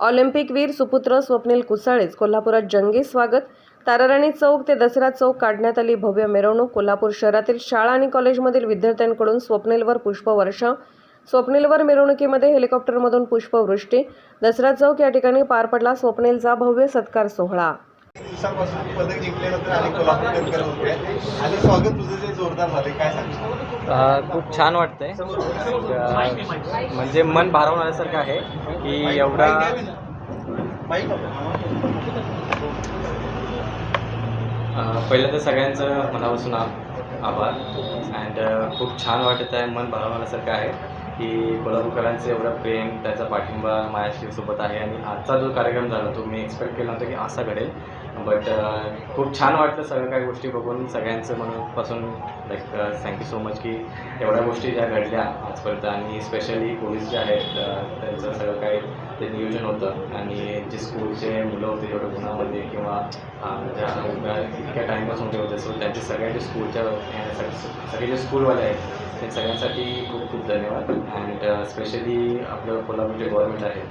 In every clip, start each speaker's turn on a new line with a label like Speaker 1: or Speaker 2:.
Speaker 1: ऑलिम्पिकवीर सुपुत्र स्वप्नील कुसाळेच कोल्हापुरात जंगी स्वागत. ताराराणी चौक ते दसरा चौक काढण्यात आली भव्य मिरवणूक. कोल्हापूर शहरातील शाळा आणि कॉलेजमधील विद्यार्थ्यांकडून स्वप्नीलवर पुष्पवर्षाव स्वप्नीलवर मिरवणुकीमध्ये हेलिकॉप्टरमधून पुष्पवृष्टी. दसरा चौक या ठिकाणी पार पडला स्वप्नीलचा भव्य सत्कार सोहळा.
Speaker 2: दिवसापासून पदक जिंकल्यानंतर आणि होते स्वागत तुझं जे जोरदार झाले काय
Speaker 3: खूप छान वाटतंय. म्हणजे मन भारावून आल्यासारखं आहे की एवढा पहिलं तर सगळ्यांचं मनापासून आभार. अँड खूप छान वाटत आहे मन भारावून आल्यासारखं आहे. की कोल्हापूरकरांचं एवढं प्रेम त्याचा पाठिंबा माझ्याशी आहे आणि आजचा जो कार्यक्रम झाला तो मी एक्सपेक्ट केला होता की असा घडेल. बट uh, खूप छान वाटलं सगळ्या काही गोष्टी बघून सगळ्यांचं मनापासून लाईक थँक्यू सो मच की एवढ्या गोष्टी ज्या घडल्या आजपर्यंत. आणि स्पेशली पोलीस जे आहेत uh, त्यांचं सगळं काही ते नियोजन होतं. आणि जे स्कूलचे मुलं होते जेवढे गुणामध्ये किंवा uh, ज्या इतक्या टाईमपासून ते होते सो त्यांचे सगळ्यांचे स्कूलच्या सगळे जे स्कूलवाले आहेत ते सगळ्यांसाठी खूप खूप धन्यवाद. अँड स्पेशली आपलं कोल्हापूरचे गव्हर्नमेंट आहेत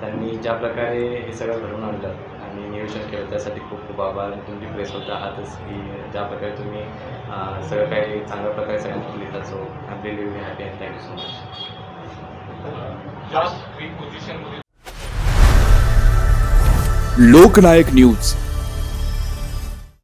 Speaker 3: त्यांनी ज्या प्रकारे हे सगळं घडवून आणलं आणि नियोजन केलं त्यासाठी खूप खूप आभार. तुम्ही प्रेस होता आहातच की ज्या प्रकारे तुम्ही अ, सगळं काही चांगल्या प्रकारे सगळ्यांना लिहिता so I really really happy and thank you so much
Speaker 4: Loknayak news.